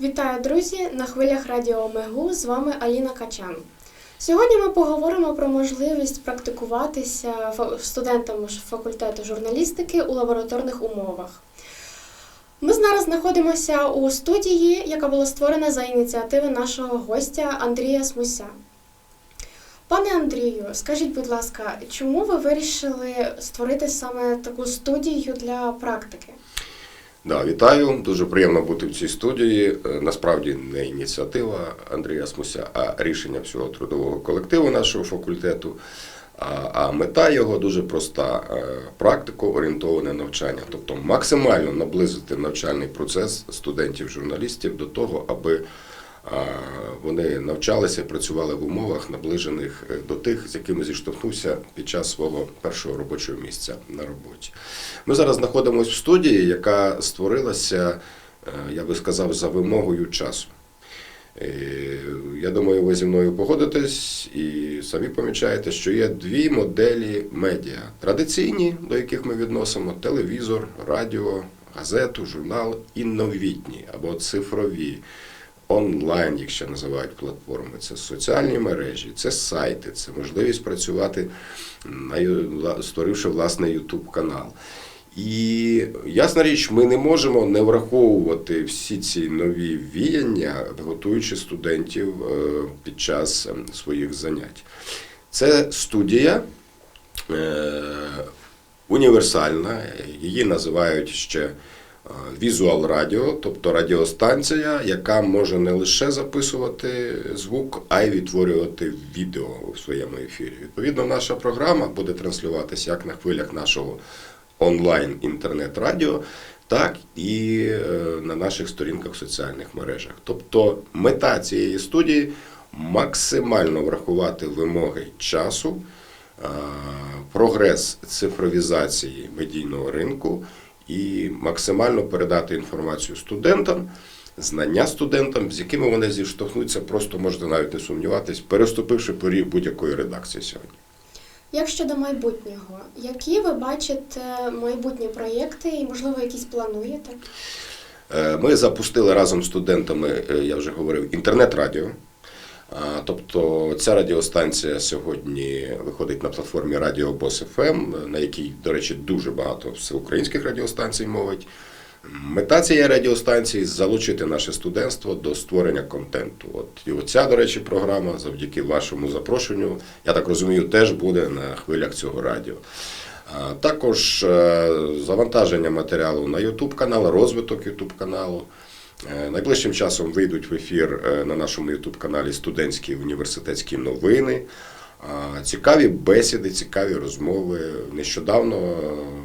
Вітаю, друзі! На хвилях Радіо Мегу з вами Аліна Качан. Сьогодні ми поговоримо про можливість практикуватися фа- студентам факультету журналістики у лабораторних умовах. Ми зараз знаходимося у студії, яка була створена за ініціативи нашого гостя Андрія Смуся. Пане Андрію, скажіть, будь ласка, чому ви вирішили створити саме таку студію для практики? Да, вітаю. Дуже приємно бути в цій студії. Е, Насправді не ініціатива Андрія Смуся, а рішення всього трудового колективу нашого факультету. А, мета його дуже проста: е, практико-орієнтоване навчання, тобто максимально наблизити навчальний процес студентів-журналістів до того, аби вони навчалися працювали в умовах, наближених е, до тих, з якими зіштовхнувся під час свого першого робочого місця на роботі. Ми зараз знаходимося в студії, яка створилася, е, я би сказав, за вимогою часу. Е, Я думаю, ви зі мною погодитесь і самі помічаєте, що є дві моделі медіа: традиційні, до яких ми відносимо телевізор, радіо, газету, журнал, і новітні або цифрові. Онлайн, ще називають платформи, це соціальні мережі, це сайти, це можливість працювати, створивши власний YouTube канал. І ясна річ, ми не можемо не враховувати всі ці нові віяння, готуючи студентів е, під час е, своїх занять. Це студія е, універсальна, її називають ще візуал радіо, тобто радіостанція, яка може не лише записувати звук, а й відтворювати відео у своєму ефірі. Відповідно, наша програма буде транслюватися як на хвилях нашого онлайн інтернет-радіо, так і е, на наших сторінках в соціальних мережах. Тобто мета цієї студії максимально врахувати вимоги часу, прогрес цифровізації медійного ринку і максимально передати інформацію студентам. Знання студентам, з якими вони зіштовхнуться, просто можете навіть не сумніватись, переступивши поріг будь-якої редакції сьогодні. Як щодо майбутнього, які ви бачите майбутні проєкти і, можливо, якісь плануєте? Е, Ми запустили разом з студентами, е, я вже говорив, інтернет-радіо. Тобто ця радіостанція сьогодні виходить на платформі Радіо Бос ФМ, на якій, до речі, дуже багато всеукраїнських радіостанцій мовить. Мета цієї радіостанції залучити наше студентство до створення контенту. От і оця, до речі, програма, завдяки вашому запрошенню, я так розумію, теж буде на хвилях цього радіо. Також е, завантаження матеріалу на YouTube канал, розвиток YouTube каналу. Е, Найближчим часом вийдуть в ефір е, на нашому YouTube каналі студентські університетські новини. Цікаві бесіди, цікаві розмови. Нещодавно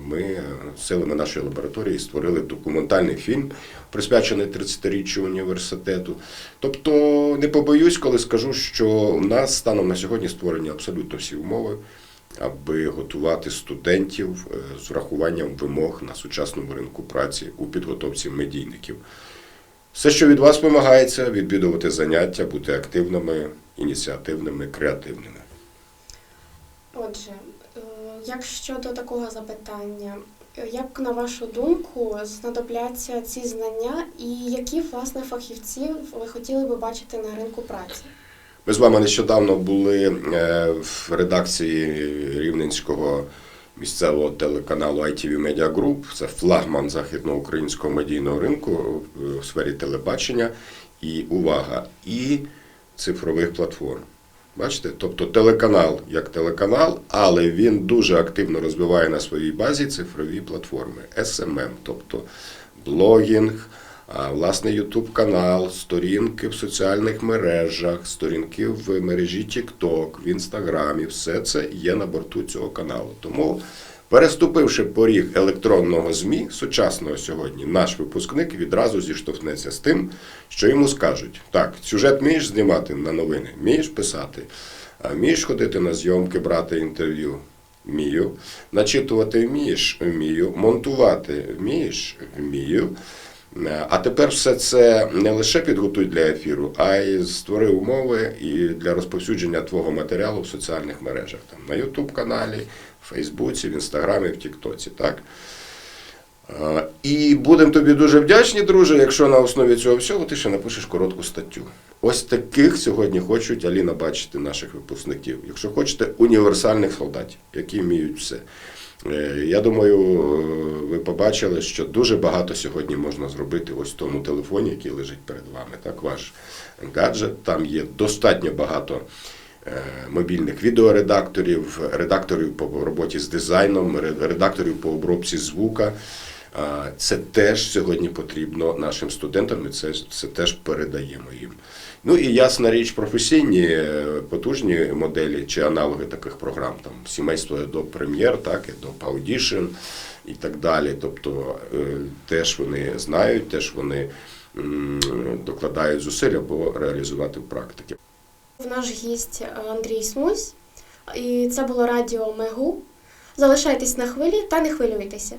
ми е, силами нашої лабораторії створили документальний фільм, присвячений 30-річчю університету. Тобто не побоюсь, коли скажу, що в нас станом на сьогодні створені абсолютно всі умови, аби готувати студентів з врахуванням вимог на сучасному ринку праці у підготовці медійників. Все, що від вас вимагається, відвідувати заняття, бути активними, ініціативними, креативними. Отже, е, як щодо такого запитання, як на вашу думку знадобляться ці знання, і які власне фахівців ви хотіли би бачити на ринку праці? Ми з вами нещодавно були е, в редакції рівненського місцевого телеканалу ITV Media Group. Це флагман західноукраїнського медійного ринку е, в сфері телебачення. І увага, і цифрових платформ. Бачите, тобто телеканал як телеканал, але він дуже активно розвиває на своїй базі цифрові платформи, SMM, тобто блогінг, а, власне YouTube канал, сторінки в соціальних мережах, сторінки в мережі TikTok, в Інстаграмі, все це є на борту цього каналу. Тому, переступивши поріг електронного ЗМІ сучасного сьогодні, наш випускник відразу зіштовхнеться з тим, що йому скажуть: так, сюжет вмієш знімати на новини, вмієш писати, а вмієш ходити на зйомки, брати інтерв'ю. Вмію. Начитувати вмієш, вмію. Монтувати вмієш, вмію. А тепер все це не лише підготуй для ефіру, а й створи умови і для розповсюдження твого матеріалу в соціальних мережах. Там, на YouTube каналі, в Фейсбуці, в Інстаграмі, в Тіктоці. Так? І будемо тобі дуже вдячні, друже, якщо на основі цього всього ти ще напишеш коротку статтю. Ось таких сьогодні хочуть Аліна бачити наших випускників. Якщо хочете, універсальних солдатів, які вміють все. Е, Я думаю, е, ви побачили, що дуже багато сьогодні можна зробити ось в тому телефоні, який лежить перед вами. Так, ваш гаджет. Там є достатньо багато е, мобільних відеоредакторів, редакторів по роботі з дизайном, редакторів по обробці звука. Це теж сьогодні потрібно нашим студентам, і це, це теж передаємо їм. Ну і ясна річ, професійні е, потужні моделі чи аналоги таких програм, там сімейство до Premiere, так, до Audition і так далі. Тобто е, теж вони знають, теж вони докладають зусиль або реалізувати в практиці. Наш гість е, Андрій Смусь, і це було радіо Мегу. Залишайтесь на хвилі та не хвилюйтеся.